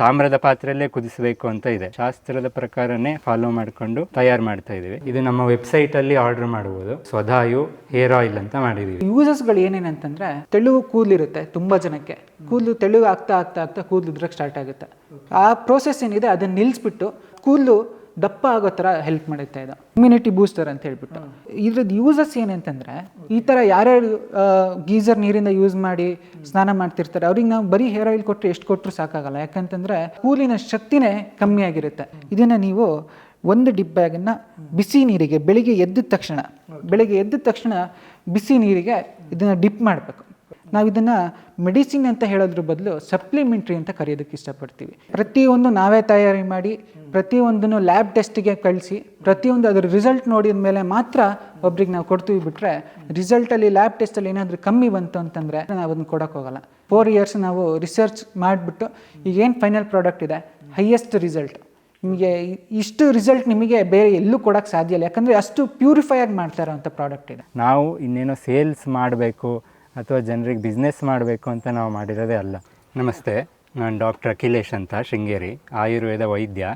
ತಾಮ್ರದ ಪಾತ್ರೆಯಲ್ಲೇ ಕುದಿಸಬೇಕು ಅಂತ ಇದೆ. ಶಾಸ್ತ್ರದ ಪ್ರಕಾರನೇ ಫಾಲೋ ಮಾಡಿಕೊಂಡು ತಯಾರು ಮಾಡ್ತಾ ಇದೀವಿ ಇದು ನಮ್ಮ ವೆಬ್ಸೈಟ್ ಅಲ್ಲಿ ಆರ್ಡರ್ ಮಾಡಬಹುದು ಸ್ವದಾಯು ಹೇರ್ ಆಯಿಲ್ ಅಂತ ಮಾಡಿದೀವಿ ಯೂಸಸ್ಗಳು ಏನೇನಂತಂದ್ರೆ ತೆಳುವು ಕೂದಲಿರುತ್ತೆ ತುಂಬಾ ಜನಕ್ಕೆ. ಕೂದಲು ತೆಳುವು ಆಗ್ತಾ ಆಗ್ತಾ ಆಗ್ತಾ ಕೂದಲು ಉದ್ರಕ್ಕೆ ಸ್ಟಾರ್ಟ್ ಆಗುತ್ತೆ. ಆ ಪ್ರೋಸೆಸ್ ಏನಿದೆ, ಅದನ್ನ ನಿಲ್ಲಿಸ್ಬಿಟ್ಟು ಕೂದಲು ದಪ್ಪ ಆಗೋ ಥರ ಹೆಲ್ಪ್ ಮಾಡುತ್ತೆ ಇದು. ಇಮ್ಯುನಿಟಿ ಬೂಸ್ಟರ್ ಅಂತ ಹೇಳ್ಬಿಟ್ಟು. ಇದ್ರದ್ದು ಯೂಸಸ್ ಏನಂತಂದರೆ ಈ ಥರ ಯಾರ್ಯಾರು ಗೀಸರ್ ನೀರಿಂದ ಯೂಸ್ ಮಾಡಿ ಸ್ನಾನ ಮಾಡ್ತಿರ್ತಾರೆ ಅವ್ರಿಗೆ ನಾವು ಬರೀ ಹೇರ್ ಆಯಿಲ್ ಕೊಟ್ಟರೆ ಎಷ್ಟು ಕೊಟ್ಟರು ಸಾಕಾಗಲ್ಲ. ಯಾಕಂತಂದ್ರೆ ಕೂಲಿನ ಶಕ್ತಿನೇ ಕಮ್ಮಿ ಆಗಿರುತ್ತೆ. ಇದನ್ನು ನೀವು ಒಂದು ಡಿಬ್ಬ್ಯಾಗನ್ನು ಬಿಸಿ ನೀರಿಗೆ ಬೆಳಿಗ್ಗೆ ಎದ್ದ ತಕ್ಷಣ ಬೆಳಿಗ್ಗೆ ಎದ್ದ ತಕ್ಷಣ ಬಿಸಿ ನೀರಿಗೆ ಇದನ್ನು ಡಿಪ್ ಮಾಡಬೇಕು. ನಾವು ಇದನ್ನು ಮೆಡಿಸಿನ್ ಅಂತ ಹೇಳೋದ್ರ ಬದಲು ಸಪ್ಲಿಮೆಂಟ್ರಿ ಅಂತ ಕರೆಯೋದಕ್ಕೆ ಇಷ್ಟಪಡ್ತೀವಿ. ಪ್ರತಿಯೊಂದು ನಾವೇ ತಯಾರಿ ಮಾಡಿ, ಪ್ರತಿಯೊಂದನ್ನು ಲ್ಯಾಬ್ ಟೆಸ್ಟಿಗೆ ಕಳಿಸಿ, ಪ್ರತಿಯೊಂದು ಅದರ ರಿಸಲ್ಟ್ ನೋಡಿದ ಮೇಲೆ ಮಾತ್ರ ಒಬ್ರಿಗೆ ನಾವು ಕೊಡ್ತೀವಿ ಬಿಟ್ಟರೆ ರಿಸಲ್ಟಲ್ಲಿ ಲ್ಯಾಬ್ ಟೆಸ್ಟಲ್ಲಿ ಏನಾದರೂ ಕಮ್ಮಿ ಬಂತು ಅಂತಂದರೆ ನಾವು ಅದನ್ನು ಕೊಡೋಕೆ ಹೋಗಲ್ಲ. ಫೋರ್ ಇಯರ್ಸ್ ನಾವು ರಿಸರ್ಚ್ ಮಾಡಿಬಿಟ್ಟು ಈಗೇನು ಫೈನಲ್ ಪ್ರಾಡಕ್ಟ್ ಇದೆ? ಹೈಯೆಸ್ಟ್ ರಿಸಲ್ಟ್ ನಿಮಗೆ ಇಷ್ಟು ರಿಸಲ್ಟ್ ನಿಮಗೆ ಬೇರೆ ಎಲ್ಲೂ ಕೊಡೋಕ್ಕೆ ಸಾಧ್ಯ ಇಲ್ಲ. ಯಾಕಂದರೆ ಅಷ್ಟು ಪ್ಯೂರಿಫೈ ಆಗಿ ಮಾಡ್ತಾ ಇರೋವಂಥ ಪ್ರಾಡಕ್ಟ್ ಇದೆ. ನಾವು ಇನ್ನೇನೋ ಸೇಲ್ಸ್ ಮಾಡಬೇಕು ಅಥವಾ ಜನರಿಗೆ ಬಿಸ್ನೆಸ್ ಮಾಡಬೇಕು ಅಂತ ನಾವು ಮಾಡಿರೋದೇ ಅಲ್ಲ. ನಮಸ್ತೆ, ನಾನು ಡಾಕ್ಟರ್ ಅಖಿಲೇಶ್ ಅಂತ, ಶೃಂಗೇರಿ, ಆಯುರ್ವೇದ ವೈದ್ಯ.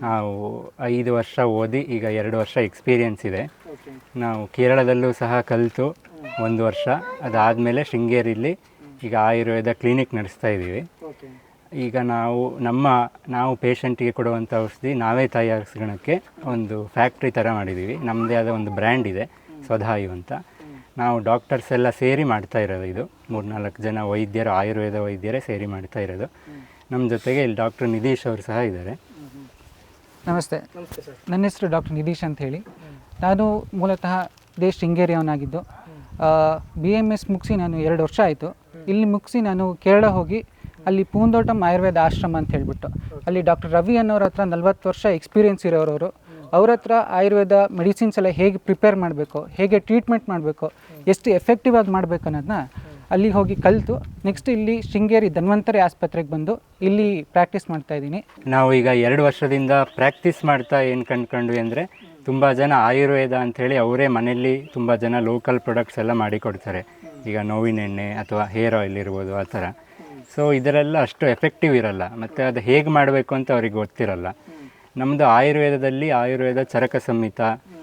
ನಾವು ಐದು ವರ್ಷ ಓದಿ ಈಗ ಎರಡು ವರ್ಷ ಎಕ್ಸ್ಪೀರಿಯನ್ಸ್ ಇದೆ. ನಾವು ಕೇರಳದಲ್ಲೂ ಸಹ ಕಲಿತು ಒಂದು ವರ್ಷ. ಅದಾದಮೇಲೆ ಶೃಂಗೇರಿಲಿ ಈಗ ಆಯುರ್ವೇದ ಕ್ಲಿನಿಕ್ ನಡೆಸ್ತಾ ಇದ್ದೀವಿ. ಈಗ ನಾವು, ನಮ್ಮ, ನಾವು ಪೇಷಂಟಿಗೆ ಕೊಡುವಂಥ ಔಷಧಿ ನಾವೇ ತಯಾರಿಸ್ಕೊಳಕ್ಕೆ ಒಂದು ಫ್ಯಾಕ್ಟ್ರಿ ಥರ ಮಾಡಿದ್ದೀವಿ. ನಮ್ಮದೇ ಆದ ಒಂದು ಬ್ರ್ಯಾಂಡ್ ಇದೆ ಸ್ವಧಾಯು ಅಂತ. ನಾವು ಡಾಕ್ಟರ್ಸ್ ಎಲ್ಲ ಸೇರಿ ಮಾಡ್ತಾ ಇರೋದು ಇದು. ಮೂರ್ನಾಲ್ಕು ಜನ ವೈದ್ಯರು ಆಯುರ್ವೇದ ವೈದ್ಯರೇ ಸೇರಿ ಮಾಡ್ತಾ ಇರೋದು. ನಮ್ಮ ಜೊತೆಗೆ ಇಲ್ಲಿ ಡಾಕ್ಟರ್ ನಿಧೀಶ್ ಅವರು ಸಹ ಇದ್ದಾರೆ. ನಮಸ್ತೆ. ನನ್ನ ಹೆಸರು ಡಾಕ್ಟರ್ ನಿಧೀಶ್ ಅಂತ ಹೇಳಿ. ನಾನು ಮೂಲತಃ ದೇಶ್ ಶೃಂಗೇರಿಯವನಾಗಿದ್ದು. ಬಿ ಎಂ ಎಸ್ ಮುಗಿಸಿ ನಾನು ಎರಡು ವರ್ಷ ಆಯಿತು. ಇಲ್ಲಿ ಮುಗಿಸಿ ನಾನು ಕೇರಳ ಹೋಗಿ ಅಲ್ಲಿ ಪೂಂದೋಟಂ ಆಯುರ್ವೇದ ಆಶ್ರಮ ಅಂತ ಹೇಳ್ಬಿಟ್ಟು. ಅಲ್ಲಿ ಡಾಕ್ಟರ್ ರವಿ ಅನ್ನೋರ ಹತ್ರ ನಲ್ವತ್ತು ವರ್ಷ ಎಕ್ಸ್ಪೀರಿಯನ್ಸ್ ಇರೋರವರು ಅವ್ರ. ಹತ್ರ ಆಯುರ್ವೇದ ಮೆಡಿಸಿನ್ಸ್ ಎಲ್ಲ ಹೇಗೆ ಪ್ರಿಪೇರ್ ಮಾಡಬೇಕು ಹೇಗೆ ಟ್ರೀಟ್ಮೆಂಟ್ ಮಾಡಬೇಕು ಎಷ್ಟು ಎಫೆಕ್ಟಿವ್ ಆಗಿ ಮಾಡಬೇಕು ಅನ್ನೋದನ್ನ ಅಲ್ಲಿ ಹೋಗಿ ಕಲಿತು ನೆಕ್ಸ್ಟ್ ಇಲ್ಲಿ ಶೃಂಗೇರಿ ಧನ್ವಂತರಿ ಆಸ್ಪತ್ರೆಗೆ ಬಂದು ಇಲ್ಲಿ ಪ್ರಾಕ್ಟೀಸ್ ಮಾಡ್ತಾ ಇದ್ದೀನಿ. ನಾವು ಈಗ ಎರಡು ವರ್ಷದಿಂದ ಪ್ರಾಕ್ಟೀಸ್ ಮಾಡ್ತಾ ಏನು ಕಂಡ್ಕೊಂಡ್ವಿ ಅಂದರೆ ತುಂಬ ಜನ ಆಯುರ್ವೇದ ಅಂಥೇಳಿ ಅವರೇ ಮನೆಯಲ್ಲಿ ತುಂಬ ಜನ ಲೋಕಲ್ ಪ್ರಾಡಕ್ಟ್ಸ್ ಎಲ್ಲ ಮಾಡಿಕೊಡ್ತಾರೆ ಈಗ ನೋವಿನ ಎಣ್ಣೆ ಅಥವಾ ಹೇರ್ ಆಯಿಲ್ ಇರ್ಬೋದು ಆ ಥರ. ಸೊ ಇದರೆಲ್ಲ ಅಷ್ಟು ಎಫೆಕ್ಟಿವ್ ಇರಲ್ಲ. ಮತ್ತು ಅದು ಹೇಗೆ ಮಾಡಬೇಕು ಅಂತ ಅವ್ರಿಗೆ ಗೊತ್ತಿರಲ್ಲ. ನಮ್ಮದು ಆಯುರ್ವೇದದಲ್ಲಿ ಆಯುರ್ವೇದ ಚರಕ ಸಂಹಿತ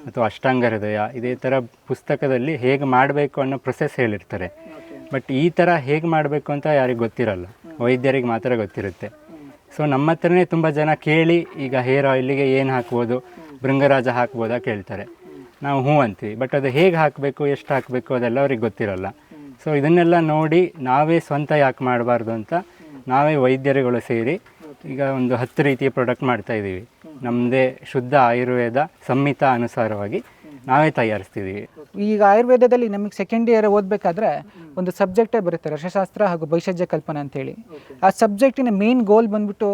ಅಥವಾ ಅಷ್ಟಾಂಗ ಹೃದಯ, ಇದೇ ಥರ ಪುಸ್ತಕದಲ್ಲಿ ಹೇಗೆ ಮಾಡಬೇಕು ಅನ್ನೋ ಪ್ರೊಸೆಸ್ ಹೇಳಿರ್ತಾರೆ. ಬಟ್ ಈ ಥರ ಹೇಗೆ ಮಾಡಬೇಕು ಅಂತ ಯಾರಿಗೆ ಗೊತ್ತಿರಲ್ಲ. ವೈದ್ಯರಿಗೆ ಮಾತ್ರ ಗೊತ್ತಿರುತ್ತೆ. ಸೊ ನಮ್ಮ ಹತ್ರನೇ ತುಂಬ ಜನ ಕೇಳಿ, ಈಗ ಹೇರ್ ಆಯಿಲಿಗೆ ಏನು ಹಾಕ್ಬೋದು, ಭೃಂಗರಾಜ ಹಾಕ್ಬೋದಾ ಕೇಳ್ತಾರೆ. ನಾವು ಹ್ಞೂ ಅಂತೀವಿ ಬಟ್ ಅದು ಹೇಗೆ ಹಾಕಬೇಕು, ಎಷ್ಟು ಹಾಕಬೇಕು ಅದೆಲ್ಲ ಅವ್ರಿಗೆ ಗೊತ್ತಿರಲ್ಲ. ಸೊ ಇದನ್ನೆಲ್ಲ ನೋಡಿ ನಾವೇ ಸ್ವಂತ ಯಾಕೆ ಮಾಡಬಾರ್ದು ಅಂತ ನಾವೇ ವೈದ್ಯರುಗಳು ಸೇರಿ ಈಗ ಒಂದು ಹತ್ತು ರೀತಿಯ ಪ್ರಾಡಕ್ಟ್ ಮಾಡ್ತಾ ಇದ್ದೀವಿ. ನಮ್ಮದೇ ಶುದ್ಧ ಆಯುರ್ವೇದ ಸಂಹಿತ ಅನುಸಾರವಾಗಿ ನಾವೇ ತಯಾರಿಸ್ತಿದ್ದೀವಿ ಈಗ ಆಯುರ್ವೇದದಲ್ಲಿ ನಮಗೆ ಸೆಕೆಂಡ್ ಇಯರ್ ಓದಬೇಕಾದ್ರೆ ಒಂದು ಸಬ್ಜೆಕ್ಟೇ ಬರುತ್ತೆ, ರಸಶಾಸ್ತ್ರ ಹಾಗೂ ಭೈಷಜ್ಯ ಕಲ್ಪನೆ ಅಂತೇಳಿ. ಆ ಸಬ್ಜೆಕ್ಟಿನ ಮೇನ್ ಗೋಲ್ ಬಂದ್ಬಿಟ್ಟು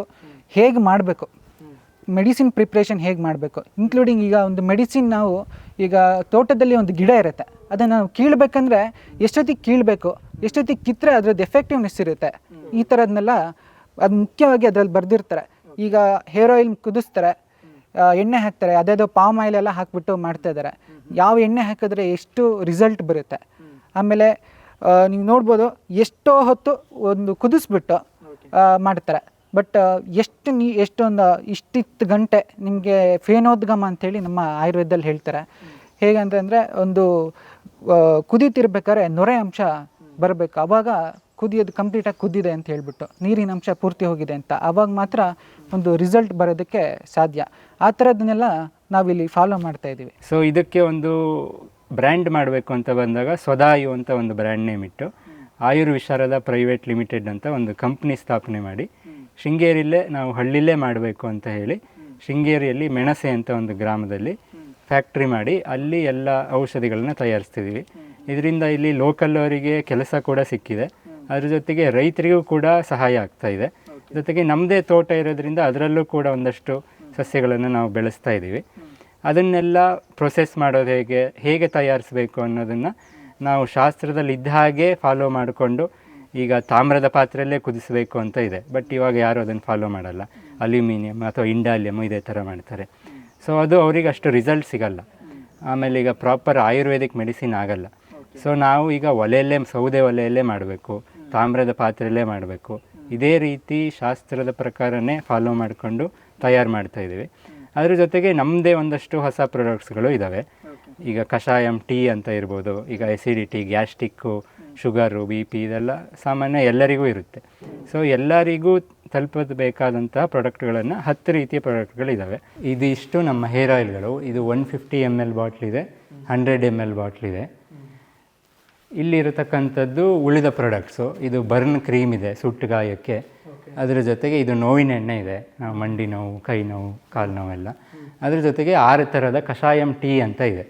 ಹೇಗೆ ಮಾಡಬೇಕು? ಮೆಡಿಸಿನ್ ಪ್ರಿಪ್ರೇಷನ್ ಹೇಗೆ ಮಾಡಬೇಕು? ಇನ್ಕ್ಲೂಡಿಂಗ್ ಈಗ ಒಂದು ಮೆಡಿಸಿನ್ ನಾವು ಈಗ ತೋಟದಲ್ಲಿ ಒಂದು ಗಿಡ ಇರುತ್ತೆ, ಅದನ್ನು ನಾವು ಕೀಳ್ಬೇಕಂದ್ರೆ ಎಷ್ಟೊತ್ತಿಗೆ ಕೀಳಬೇಕು, ಎಷ್ಟೊತ್ತಿಗೆ ಕಿತ್ತರೆ ಅದ್ರದ್ದು ಎಫೆಕ್ಟಿವ್ನೆಸ್ ಇರುತ್ತೆ, ಈ ಥರದನ್ನೆಲ್ಲ ಅದು ಮುಖ್ಯವಾಗಿ ಅದರಲ್ಲಿ ಬರೆದಿರ್ತಾರೆ. ಈಗ ಹೇರ್ ಆಯಿಲ್ ಕುದಿಸ್ತಾರೆ ಎಣ್ಣೆ ಹಾಕ್ತಾರೆ ಅದೇದೋ ಪಾಮ್ ಆಯಿಲ್ ಎಲ್ಲ ಹಾಕ್ಬಿಟ್ಟು ಮಾಡ್ತಾ ಇದ್ದಾರೆ. ಯಾವ ಎಣ್ಣೆ ಹಾಕಿದ್ರೆ ಎಷ್ಟು ರಿಸಲ್ಟ್ ಬರುತ್ತೆ? ಆಮೇಲೆ ನೀವು ನೋಡ್ಬೋದು ಎಷ್ಟೋ ಹೊತ್ತು ಒಂದು ಕುದಿಸ್ಬಿಟ್ಟು ಮಾಡ್ತಾರೆ. ಬಟ್ ಎಷ್ಟು ನೀ ಎಷ್ಟೊಂದು ಇಷ್ಟಿತ್ತು ಗಂಟೆ ನಿಮಗೆ ಫೇನೋದ್ಗಮ ಅಂಥೇಳಿ ನಮ್ಮ ಆಯುರ್ವೇದದಲ್ಲಿ ಹೇಳ್ತಾರೆ. ಹೇಗೆ ಅಂತಂದರೆ ಒಂದು ಕುದೀತಿರ್ಬೇಕಾದ್ರೆ ನೊರೆ ಅಂಶ ಬರಬೇಕು. ಆವಾಗ ಕುದಿಯೋದು ಕಂಪ್ಲೀಟಾಗಿ ಕುದ್ದಿದೆ ಅಂತ ಹೇಳ್ಬಿಟ್ಟು ನೀರಿನ ಅಂಶ ಪೂರ್ತಿ ಹೋಗಿದೆ ಅಂತ. ಆವಾಗ ಮಾತ್ರ ಒಂದು ರಿಸಲ್ಟ್ ಬರೋದಕ್ಕೆ ಸಾಧ್ಯ. ಆ ಥರದನ್ನೆಲ್ಲ ನಾವಿಲ್ಲಿ ಫಾಲೋ ಮಾಡ್ತಾ ಇದ್ದೀವಿ. ಸೊ ಇದಕ್ಕೆ ಒಂದು ಬ್ರ್ಯಾಂಡ್ ಮಾಡಬೇಕು ಅಂತ ಬಂದಾಗ ಸ್ವದಾಯು ಅಂತ ಒಂದು ಬ್ರ್ಯಾಂಡ್ ನೇಮ್ ಇಟ್ಟು ಆಯುರ್ವಿಶಾರದ ಪ್ರೈವೇಟ್ ಲಿಮಿಟೆಡ್ ಅಂತ ಒಂದು ಕಂಪ್ನಿ ಸ್ಥಾಪನೆ ಮಾಡಿ ಶೃಂಗೇರಿಯಲ್ಲೇ ನಾವು ಹಳ್ಳಿಲೇ ಮಾಡಬೇಕು ಅಂತ ಹೇಳಿ ಶೃಂಗೇರಿಯಲ್ಲಿ ಮೆಣಸೆ ಅಂತ ಒಂದು ಗ್ರಾಮದಲ್ಲಿ ಫ್ಯಾಕ್ಟ್ರಿ ಮಾಡಿ ಅಲ್ಲಿ ಎಲ್ಲ ಔಷಧಿಗಳನ್ನ ತಯಾರಿಸ್ತಿದ್ದೀವಿ. ಇದರಿಂದ ಇಲ್ಲಿ ಲೋಕಲ್ ಅವರಿಗೆ ಕೆಲಸ ಕೂಡ ಸಿಕ್ಕಿದೆ. ಅದ್ರ ಜೊತೆಗೆ ರೈತರಿಗೂ ಕೂಡ ಸಹಾಯ ಆಗ್ತಾ ಇದೆ. ಜೊತೆಗೆ ನಮ್ಮದೇ ತೋಟ ಇರೋದ್ರಿಂದ ಅದರಲ್ಲೂ ಕೂಡ ಒಂದಷ್ಟು ಸಸ್ಯಗಳನ್ನು ನಾವು ಬೆಳೆಸ್ತಾ ಇದ್ದೀವಿ. ಅದನ್ನೆಲ್ಲ ಪ್ರೊಸೆಸ್ ಮಾಡೋದು ಹೇಗೆ ಹೇಗೆ ತಯಾರಿಸಬೇಕು ಅನ್ನೋದನ್ನು ನಾವು ಶಾಸ್ತ್ರದಲ್ಲಿ ಇದ್ದ ಹಾಗೆ ಫಾಲೋ ಮಾಡಿಕೊಂಡು ಈಗ ತಾಮ್ರದ ಪಾತ್ರೆಯಲ್ಲೇ ಕುದಿಸಬೇಕು ಅಂತ ಇದೆ. ಬಟ್ ಇವಾಗ ಯಾರು ಅದನ್ನು ಫಾಲೋ ಮಾಡಲ್ಲ. ಅಲ್ಯೂಮಿನಿಯಂ ಅಥವಾ ಇಂಡಾಲಿಯಮ್ ಇದೇ ಥರ ಮಾಡ್ತಾರೆ. ಸೊ ಅದು ಅವ್ರಿಗೆ ಅಷ್ಟು ರಿಸಲ್ಟ್ ಸಿಗಲ್ಲ. ಆಮೇಲೆ ಈಗ ಪ್ರಾಪರ್ ಆಯುರ್ವೇದಿಕ್ ಮೆಡಿಸಿನ್ ಆಗಲ್ಲ. ಸೊ ನಾವು ಈಗ ಒಲೆಯಲ್ಲೇ ಸೌದೆ ಒಲೆಯಲ್ಲೇ ಮಾಡಬೇಕು. ತಾಮ್ರದ ಪಾತ್ರೆಯಲ್ಲೇ ಮಾಡಬೇಕು. ಇದೇ ರೀತಿ ಶಾಸ್ತ್ರದ ಪ್ರಕಾರನೇ ಫಾಲೋ ಮಾಡಿಕೊಂಡು ತಯಾರು ಮಾಡ್ತಾ ಇದ್ದೀವಿ. ಅದ್ರ ಜೊತೆಗೆ ನಮ್ಮದೇ ಒಂದಷ್ಟು ಹೊಸ ಪ್ರಾಡಕ್ಟ್ಸ್ಗಳು ಇದ್ದಾವೆ ಈಗ ಕಷಾಯಂ ಟೀ ಅಂತ ಇರ್ಬೋದು ಈಗ acidity gastric sugar B P ಇದೆಲ್ಲ ಸಾಮಾನ್ಯ ಎಲ್ಲರಿಗೂ ಇರುತ್ತೆ. ಸೊ ಎಲ್ಲರಿಗೂ ತಲುಪಬೇಕಾದಂತಹ ಪ್ರಾಡಕ್ಟ್ಗಳನ್ನು ಹತ್ತು ರೀತಿಯ ಪ್ರಾಡಕ್ಟ್ಗಳಿದ್ದಾವೆ ಇದಿಷ್ಟು ನಮ್ಮ ಹೇರ್ ಆಯಿಲ್ಗಳು ಇದು ಒನ್ ಫಿಫ್ಟಿ ಎಂ ಎಲ್ ಬಾಟ್ಲಿದೆ ಹಂಡ್ರೆಡ್ ಎಂ ಎಲ್ ಬಾಟ್ಲಿದೆ ಇಲ್ಲಿರತಕ್ಕಂಥದ್ದು ಉಳಿದ ಪ್ರಾಡಕ್ಟ್ಸು ಇದು ಬರ್ನ್ ಕ್ರೀಮ್ ಇದೆ ಸುಟ್ಟು ಗಾಯಕ್ಕೆ. ಅದರ ಜೊತೆಗೆ ಇದು ನೋವಿನ ಎಣ್ಣೆ ಇದೆ. ಮಂಡಿ ನೋವು ಕೈ ನೋವು ಕಾಲು ನೋವೆಲ್ಲ ಅದ್ರ ಜೊತೆಗೆ ಆರು ಥರದ ಕಷಾಯಂ ಟೀ ಅಂತ ಇದೆ.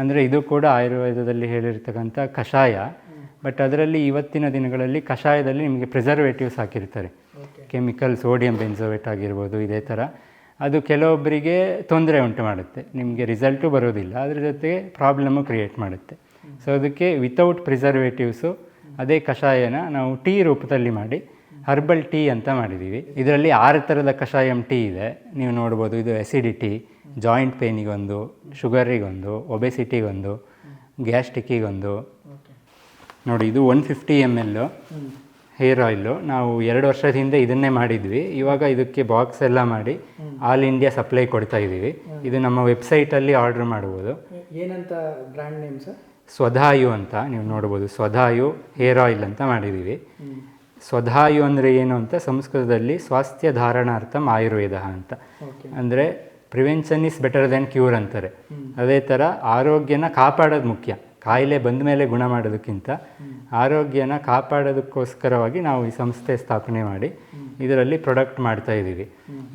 ಅಂದರೆ ಇದು ಕೂಡ ಆಯುರ್ವೇದದಲ್ಲಿ ಹೇಳಿರ್ತಕ್ಕಂಥ ಕಷಾಯ. ಬಟ್ ಅದರಲ್ಲಿ ಇವತ್ತಿನ ದಿನಗಳಲ್ಲಿ ಕಷಾಯದಲ್ಲಿ ನಿಮಗೆ ಪ್ರಿಸರ್ವೇಟಿವ್ಸ್ ಹಾಕಿರ್ತಾರೆ. ಕೆಮಿಕಲ್ ಸೋಡಿಯಂ ಬೆನ್ಸೋವೇಟ್ ಆಗಿರ್ಬೋದು ಇದೇ ಥರ ಅದು ಕೆಲವೊಬ್ಬರಿಗೆ ತೊಂದರೆ ಉಂಟು ಮಾಡುತ್ತೆ. ನಿಮಗೆ ರಿಸಲ್ಟು ಬರೋದಿಲ್ಲ. ಅದ್ರ ಜೊತೆಗೆ ಪ್ರಾಬ್ಲಮ್ಮು ಕ್ರಿಯೇಟ್ ಮಾಡುತ್ತೆ. ಸೊ ಅದಕ್ಕೆ ವಿತೌಟ್ ಪ್ರಿಸರ್ವೇಟಿವ್ಸು ಅದೇ ಕಷಾಯನ ನಾವು ಟೀ ರೂಪದಲ್ಲಿ ಮಾಡಿ ಹರ್ಬಲ್ ಟೀ ಅಂತ ಮಾಡಿದ್ದೀವಿ ಇದರಲ್ಲಿ ಆರು ಥರದ ಕಷಾಯಂ ಟೀ ಇದೆ. ನೀವು ನೋಡ್ಬೋದು ಇದು ಎಸಿಡಿಟಿ ಜಾಯಿಂಟ್ ಪೇನಿಗೊಂದು ಶುಗರಿಗೊಂದು ಒಬೆಸಿಟಿಗೊಂದು ಗ್ಯಾಸ್ಟಿಕ್ಕಿಗೊಂದು ನೋಡಿ, ಇದು one fifty M L hair oil ನಾವು ಎರಡು ವರ್ಷದ ಹಿಂದೆ ಇದನ್ನೇ ಮಾಡಿದ್ವಿ. ಇವಾಗ ಇದಕ್ಕೆ ಬಾಕ್ಸ್ ಎಲ್ಲ ಮಾಡಿ ಆಲ್ ಇಂಡಿಯಾ ಸಪ್ಲೈ ಕೊಡ್ತಾ ಇದ್ದೀವಿ ಇದು ನಮ್ಮ ವೆಬ್ಸೈಟಲ್ಲಿ ಆರ್ಡರ್ ಮಾಡ್ಬೋದು. ಏನಂತ ಬ್ರ್ಯಾಂಡ್ ನೇಮ್ ಸರ್ ಸ್ವಧಾಯು ಅಂತ ನೀವು ನೋಡ್ಬೋದು. ಸ್ವಧಾಯು ಹೇರ್ ಆಯಿಲ್ ಅಂತ ಮಾಡಿದ್ದೀವಿ. ಸ್ವಧಾಯು ಅಂದರೆ ಏನು ಅಂತ ಸಂಸ್ಕೃತದಲ್ಲಿ ಸ್ವಾಸ್ಥ್ಯ ಧಾರಣಾರ್ಥಂ ಆಯುರ್ವೇದ ಅಂತ. ಅಂದರೆ prevention is better than cure ಅಂತಾರೆ. ಅದೇ ಥರ ಆರೋಗ್ಯನ ಕಾಪಾಡೋದು ಮುಖ್ಯ. ಕಾಯಿಲೆ ಬಂದ ಮೇಲೆ ಗುಣ ಮಾಡೋದಕ್ಕಿಂತ ಆರೋಗ್ಯನ ಕಾಪಾಡೋದಕ್ಕೋಸ್ಕರವಾಗಿ ನಾವು ಈ ಸಂಸ್ಥೆ ಸ್ಥಾಪನೆ ಮಾಡಿ ಇದರಲ್ಲಿ ಪ್ರೊಡಕ್ಟ್ ಮಾಡ್ತಾ ಇದ್ದೀವಿ.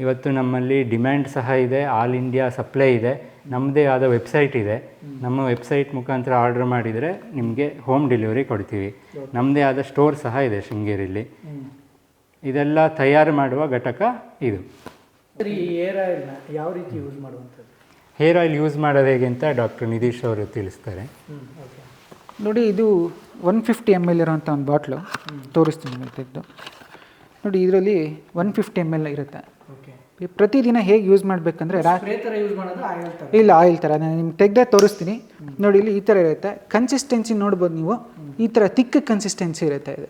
ಇವತ್ತು ನಮ್ಮಲ್ಲಿ ಡಿಮ್ಯಾಂಡ್ ಸಹ ಇದೆ ಆಲ್ ಇಂಡಿಯಾ ಸಪ್ಲೈ ಇದೆ. ನಮ್ಮದೇ ಆದ ವೆಬ್ಸೈಟ್ ಇದೆ. ನಮ್ಮ ವೆಬ್ಸೈಟ್ ಮುಖಾಂತರ ಆರ್ಡರ್ ಮಾಡಿದರೆ ನಿಮಗೆ ಹೋಮ್ ಡೆಲಿವರಿ ಕೊಡ್ತೀವಿ. ನಮ್ಮದೇ ಆದ ಸ್ಟೋರ್ ಸಹ ಇದೆ ಶೃಂಗೇರಿಲಿ. ಇದೆಲ್ಲ ತಯಾರು ಮಾಡುವ ಘಟಕ ಇದು. ಸರ್ ಈ ಏರ್ ಆಯಿಲ್ನ ಯಾವ ರೀತಿ ಯೂಸ್ ಮಾಡುವಂಥದ್ದು? ಹೇರ್ ಆಯಿಲ್ ಯೂಸ್ ಮಾಡೋದು ಹೇಗೆ ಅಂತ ಡಾಕ್ಟರ್ ನಿಧೀಶ್ ಅವರು ತಿಳಿಸ್ತಾರೆ. ನೋಡಿ ಇದು ಒನ್ ಫಿಫ್ಟಿ ಎಂ ಎಲ್ ಇರೋಂಥ ಒಂದು ಬಾಟ್ಲು ತೋರಿಸ್ತೀನಿ ನೋಡಿ ಇದರಲ್ಲಿ ಒನ್ ಫಿಫ್ಟಿ ಎಂ ಎಲ್ ಇರುತ್ತೆ. ಪ್ರತಿದಿನ ಹೇಗೆ ಯೂಸ್ ಮಾಡಬೇಕಂದ್ರೆ ಇಲ್ಲ ಆಯಿಲ್ ಥರ ನಾನು ನಿಮ್ಗೆ ತೆಗ್ದೇ ತೋರಿಸ್ತೀನಿ. ನೋಡಿ ಇಲ್ಲಿ ಈ ಥರ ಇರುತ್ತೆ. ಕನ್ಸಿಸ್ಟೆನ್ಸಿ ನೋಡ್ಬೋದು ನೀವು. ಈ ಥರ ತಿಕ್ಕ ಕನ್ಸಿಸ್ಟೆನ್ಸಿ ಇರುತ್ತೆ ಇದು.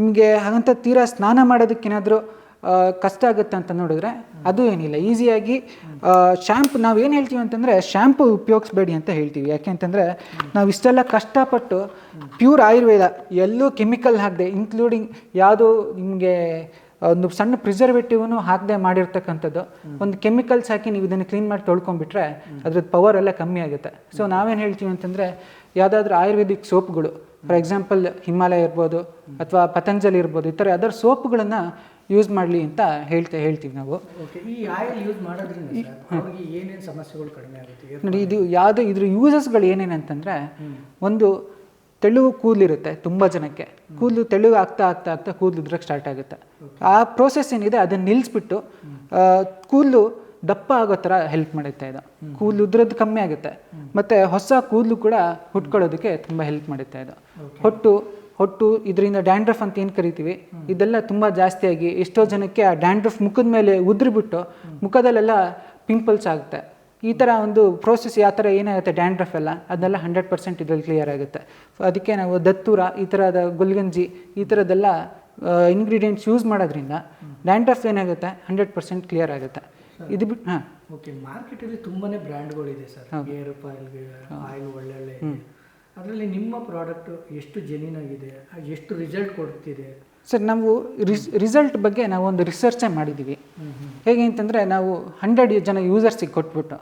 ನಿಮಗೆ ಹಾಗಂತ ತೀರಾ ಸ್ನಾನ ಮಾಡೋದಕ್ಕೇನಾದರೂ ಕಷ್ಟ ಆಗುತ್ತೆ ಅಂತ ನೋಡಿದ್ರೆ ಅದು ಏನಿಲ್ಲ. ಈಸಿಯಾಗಿ ಶ್ಯಾಂಪು ನಾವು ಏನು ಹೇಳ್ತೀವಿ ಅಂತಂದರೆ ಶ್ಯಾಂಪು ಉಪಯೋಗಿಸ್ಬೇಡಿ ಅಂತ ಹೇಳ್ತೀವಿ. ಯಾಕೆ ಅಂತಂದರೆ ನಾವು ಇಷ್ಟೆಲ್ಲ ಕಷ್ಟಪಟ್ಟು ಪ್ಯೂರ್ ಆಯುರ್ವೇದ ಎಲ್ಲೂ ಕೆಮಿಕಲ್ ಹಾಕದೆ ಇನ್ಕ್ಲೂಡಿಂಗ್ ಯಾವುದು ನಿಮಗೆ ಒಂದು ಸಣ್ಣ ಪ್ರಿಸರ್ವೇಟಿವ್ನು ಹಾಕದೆ ಮಾಡಿರ್ತಕ್ಕಂಥದ್ದು. ಒಂದು ಕೆಮಿಕಲ್ಸ್ ಹಾಕಿ ನೀವು ಇದನ್ನು ಕ್ಲೀನ್ ಮಾಡಿ ತೊಳ್ಕೊಂಡ್ಬಿಟ್ರೆ ಅದ್ರದ್ದು ಪವರ್ ಎಲ್ಲ ಕಮ್ಮಿ ಆಗುತ್ತೆ. ಸೊ ನಾವೇನು ಹೇಳ್ತೀವಿ ಅಂತಂದರೆ ಯಾವುದಾದ್ರೂ ಆಯುರ್ವೇದಿಕ್ ಸೋಪ್ಗಳು ಫಾರ್ ಎಕ್ಸಾಂಪಲ್ ಹಿಮಾಲಯ ಇರ್ಬೋದು ಅಥವಾ ಪತಂಜಲಿ ಇರ್ಬೋದು ಈ ಥರ ಯಾವ್ದಾದ್ರು ಸೋಪ್ಗಳನ್ನು ಯೂಸ್ ಮಾಡಲಿ ಅಂತ ಹೇಳ್ತಾ ಹೇಳ್ತೀವಿ ನಾವು. ಈ ಆಯಿಲ್ ಯೂಸ್ ಮಾಡೋದ್ರಿಂದ ಏನೇನು ಸಮಸ್ಯೆಗಳು ಕಡಿಮೆ ಆಗುತ್ತೆ? ನೋಡಿ ಇದು ಯಾವುದು ಇದ್ರ ಯೂಸಸ್ಗಳು ಏನೇನಂತಂದರೆ ಒಂದು ತೆಳುವು ಕೂದಲಿರುತ್ತೆ ತುಂಬ ಜನಕ್ಕೆ. ಕೂದಲು ತೆಳುವು ಆಗ್ತಾ ಆಗ್ತಾ ಆಗ್ತಾ ಕೂದಲು ಉದ್ರಕ್ಕೆ ಸ್ಟಾರ್ಟ್ ಆಗುತ್ತೆ. ಆ ಪ್ರೋಸೆಸ್ ಏನಿದೆ ಅದನ್ನು ನಿಲ್ಲಿಸ್ಬಿಟ್ಟು ಕೂದಲು ದಪ್ಪ ಆಗೋ ಥರ ಹೆಲ್ಪ್ ಮಾಡುತ್ತೆ ಇದು. ಕೂದಲು ಉದ್ರದ್ದು ಕಮ್ಮಿ ಆಗುತ್ತೆ. ಮತ್ತು ಹೊಸ ಕೂದಲು ಕೂಡ ಹುಟ್ಕೊಳ್ಳೋದಕ್ಕೆ ತುಂಬ ಹೆಲ್ಪ್ ಮಾಡುತ್ತೆ ಇದು. ಹೊಟ್ಟು ಹೊಟ್ಟು ಇದರಿಂದ ಡ್ಯಾಂಡ್ರಫ್ ಅಂತ ಏನು ಕರಿತೀವಿ? ಇದೆಲ್ಲ ತುಂಬ ಜಾಸ್ತಿಯಾಗಿ ಎಷ್ಟೋ ಜನಕ್ಕೆ ಆ ಡ್ಯಾಂಡ್ರಫ್ ಮುಖದ ಮೇಲೆ ಉದ್ರಿಬಿಟ್ಟು ಮುಖದಲ್ಲೆಲ್ಲ ಪಿಂಪಲ್ಸ್ ಆಗುತ್ತೆ. ಈ ಥರ ಒಂದು ಪ್ರೋಸೆಸ್ ಯಾವ ಥರ ಏನಾಗುತ್ತೆ? ಡ್ಯಾಂಡ್ರಫ್ ಎಲ್ಲ ಅದನ್ನೆಲ್ಲ ಹಂಡ್ರೆಡ್ ಪರ್ಸೆಂಟ್ ಇದರಲ್ಲಿ ಕ್ಲಿಯರ್ ಆಗುತ್ತೆ. ಸೊ ಅದಕ್ಕೆ ನಾವು ದತ್ತೂರ ಈ ಥರದ ಗುಲ್ಗಂಜಿ ಈ ಥರದ್ದೆಲ್ಲ ಇಂಗ್ರೀಡಿಯೆಂಟ್ಸ್ ಯೂಸ್ ಮಾಡೋದ್ರಿಂದ ಡ್ಯಾಂಡ್ರಫ್ ಏನಾಗುತ್ತೆ? ಹಂಡ್ರೆಡ್ ಪರ್ಸೆಂಟ್ ಕ್ಲಿಯರ್ ಆಗುತ್ತೆ. ಇದು ಬಿಟ್ಟು ಹಾಂ. ಓಕೆ ಮಾರ್ಕೆಟಲ್ಲಿ ತುಂಬಾ ಬ್ರ್ಯಾಂಡ್ಗಳಿದೆ ಸರ್. ಆಯಿಲ್ಗೆ ಆಯಿಲ್ ಒಳ್ಳೊಳ್ಳೆ ಅದರಲ್ಲಿ ನಿಮ್ಮ ಪ್ರಾಡಕ್ಟ್ ಎಷ್ಟು ಜೆನ್ಯೂನ್ ಆಗಿದೆ? ಎಷ್ಟು ರಿಸಲ್ಟ್ ಕೊಡ್ತಿದೆ? ಸರ್ ನಾವು ರಿಸ್ ರಿಸಲ್ಟ್ ಬಗ್ಗೆ ನಾವು ಒಂದು ರಿಸರ್ಚೇ ಮಾಡಿದ್ದೀವಿ ಹೇಗೆ ಅಂತಂದರೆ ನಾವು ಹಂಡ್ರೆಡ್ ಜನ ಯೂಸರ್ಸಿಗೆ ಕೊಟ್ಬಿಟ್ಟು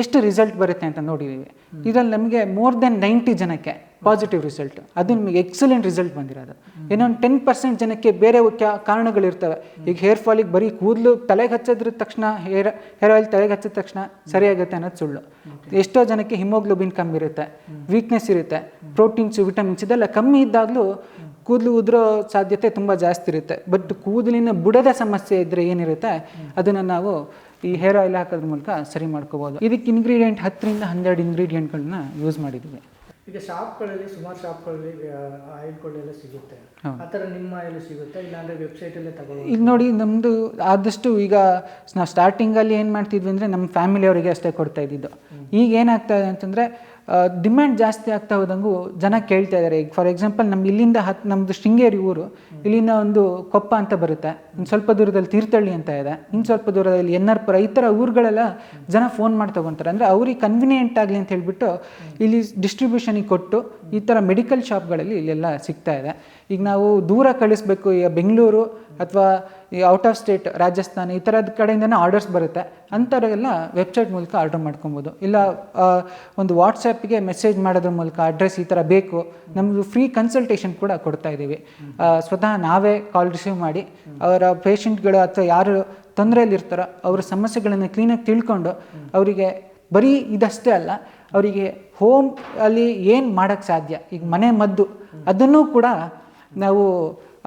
ಎಷ್ಟು ರಿಸಲ್ಟ್ ಬರುತ್ತೆ ಅಂತ ನೋಡಿದ್ದೀವಿ ಇದರಲ್ಲಿ ನಮಗೆ ಮೋರ್ ದೆನ್ ನೈಂಟಿ ಜನಕ್ಕೆ ಪಾಸಿಟಿವ್ ರಿಸಲ್ಟ್ ಅದು ನಿಮಗೆ ಎಕ್ಸಲೆಂಟ್ ರಿಸಲ್ಟ್ ಬಂದಿರೋದು. ಇನ್ನೊಂದು ಟೆನ್ ಪರ್ಸೆಂಟ್ ಜನಕ್ಕೆ ಬೇರೆ ಕಾರಣಗಳು ಕಾರಣಗಳಿರ್ತವೆ. ಈಗ ಹೇರ್ ಫಾಲಿಗೆ ಬರೀ ಕೂದಲು ತಲೆಗೆ ಹಚ್ಚಿದ್ರ ತಕ್ಷಣ ಹೇರ್ ಹೇರ್ ಆಯಿಲ್ ತಲೆಗೆ ಹಚ್ಚಿದ ತಕ್ಷಣ ಸರಿಯಾಗುತ್ತೆ ಅನ್ನೋದು ಸುಳ್ಳು. ಎಷ್ಟೋ ಜನಕ್ಕೆ ಹಿಮೋಗ್ಲೋಬಿನ್ ಕಮ್ಮಿ ಇರುತ್ತೆ ವೀಕ್ನೆಸ್ ಇರುತ್ತೆ ಪ್ರೋಟೀನ್ಸ್ ವಿಟಮಿನ್ಸ್ ಇದೆಲ್ಲ ಕಮ್ಮಿ ಇದ್ದಾಗಲೂ ಕೂದಲು ಉದುರೋ ಸಾಧ್ಯತೆ ತುಂಬ ಜಾಸ್ತಿ ಇರುತ್ತೆ. ಬಟ್ ಕೂದಲಿನ ಬುಡದ ಸಮಸ್ಯೆ ಇದ್ದರೆ ಏನಿರುತ್ತೆ? ಅದನ್ನು ನಾವು ಈ ಹೇರ್ ಆಯಿಲ್ ಹಾಕೋದ್ರ ಮೂಲಕ ಸರಿ ಮಾಡ್ಕೋಬೋದು. ಇದಕ್ಕೆ ಇಂಗ್ರೀಡಿಯೆಂಟ್ ಹತ್ತರಿಂದ ಹನ್ನೆರಡು ಇಂಗ್ರೀಡಿಯೆಂಟ್ಗಳನ್ನ ಯೂಸ್ ಮಾಡಿದ್ದೀವಿ ಈಗ ಶಾಪ್ಗಳಲ್ಲಿ ಸುಮಾರು ಶಾಪ್ಗಳಲ್ಲಿ ಆಯಿಲ್ಗಳೆಲ್ಲ ಸಿಗುತ್ತೆ. ಆ ಥರ ನಿಮ್ಮ ಆಯಿಲ್ ಸಿಗುತ್ತೆ? ಇಲ್ಲಾಂದ್ರೆ ವೆಬ್ಸೈಟಲ್ಲೇ ತಗೊಳ್ಳಿ ಈಗ ನೋಡಿ ನಮ್ಮದು ಆದಷ್ಟು ಈಗ ನಾವು ಸ್ಟಾರ್ಟಿಂಗಲ್ಲಿ ಏನು ಮಾಡ್ತಿದ್ವಿ ಅಂದರೆ ನಮ್ಮ ಫ್ಯಾಮಿಲಿಯವರಿಗೆ ಅಷ್ಟೇ ಕೊಡ್ತಾ ಇದ್ದಿದ್ದು. ಈಗ ಏನಾಗ್ತಾ ಇದೆ ಅಂತಂದರೆ ಡಿಮ್ಯಾಂಡ್ ಜಾಸ್ತಿ ಆಗ್ತಾ ಹೋದಂಗೂ ಜನ ಕೇಳ್ತಾ ಇದ್ದಾರೆ ಈಗ ಫಾರ್ ಎಕ್ಸಾಂಪಲ್ ನಮ್ಮ ಇಲ್ಲಿಂದ ಹತ್ತು ನಮ್ಮದು ಶೃಂಗೇರಿ ಊರು ಇಲ್ಲಿನ ಒಂದು ಕೊಪ್ಪ ಅಂತ ಬರುತ್ತೆ. ಇನ್ನು ಸ್ವಲ್ಪ ದೂರದಲ್ಲಿ ತೀರ್ಥಹಳ್ಳಿ ಅಂತ ಇದೆ. ಇನ್ನು ಸ್ವಲ್ಪ ದೂರದಲ್ಲಿ ಎನ್ ಆರ್ ಪುರ, ಈ ಥರ ಊರುಗಳೆಲ್ಲ ಜನ ಫೋನ್ ಮಾಡಿ ತಗೊತಾರೆ. ಅಂದರೆ ಅವ್ರಿಗೆ ಕನ್ವಿನಿಯೆಂಟ್ ಆಗಲಿ ಅಂತ ಹೇಳಿಬಿಟ್ಟು ಇಲ್ಲಿ ಡಿಸ್ಟ್ರಿಬ್ಯೂಷನಿಗೆ ಕೊಟ್ಟು ಈ ಥರ ಮೆಡಿಕಲ್ ಶಾಪ್ಗಳಲ್ಲಿ ಇಲ್ಲೆಲ್ಲ ಸಿಗ್ತಾ ಇದೆ. ಈಗ ನಾವು ದೂರ ಕಳಿಸ್ಬೇಕು, ಈಗ ಬೆಂಗಳೂರು ಅಥವಾ ಈ ಔಟ್ ಆಫ್ ಸ್ಟೇಟ್ ರಾಜಸ್ಥಾನ ಈ ಥರದ ಕಡೆಯಿಂದನೇ ಆರ್ಡರ್ಸ್ ಬರುತ್ತೆ ಅಂಥವರೆಲ್ಲ ವೆಬ್ಸೈಟ್ ಮೂಲಕ ಆರ್ಡರ್ ಮಾಡ್ಕೊಬೋದು. ಇಲ್ಲ ಒಂದು ವಾಟ್ಸಪ್ಗೆ ಮೆಸೇಜ್ ಮಾಡೋದ್ರ ಮೂಲಕ ಅಡ್ರೆಸ್ ಈ ಥರ ಬೇಕು ನಮ್ಮದು ಫ್ರೀ ಕನ್ಸಲ್ಟೇಷನ್ ಕೂಡ ಕೊಡ್ತಾ ಇದ್ದೀವಿ. ಸ್ವತಃ ನಾವೇ ಕಾಲ್ ರಿಸೀವ್ ಮಾಡಿ, ಅವರ ಪೇಷಂಟ್ಗಳು ಅಥವಾ ಯಾರು ತೊಂದರೆಯಲ್ಲಿರ್ತಾರೋ ಅವರ ಸಮಸ್ಯೆಗಳನ್ನು ಕ್ಲೀನಾಗಿ ತಿಳ್ಕೊಂಡು ಅವರಿಗೆ ಬರೀ ಇದಷ್ಟೇ ಅಲ್ಲ, ಅವರಿಗೆ ಹೋಮ್ ಅಲ್ಲಿ ಏನು ಮಾಡೋಕ್ಕೆ ಸಾಧ್ಯ, ಈಗ ಮನೆ ಮದ್ದು, ಅದನ್ನು ಕೂಡ ನಾವು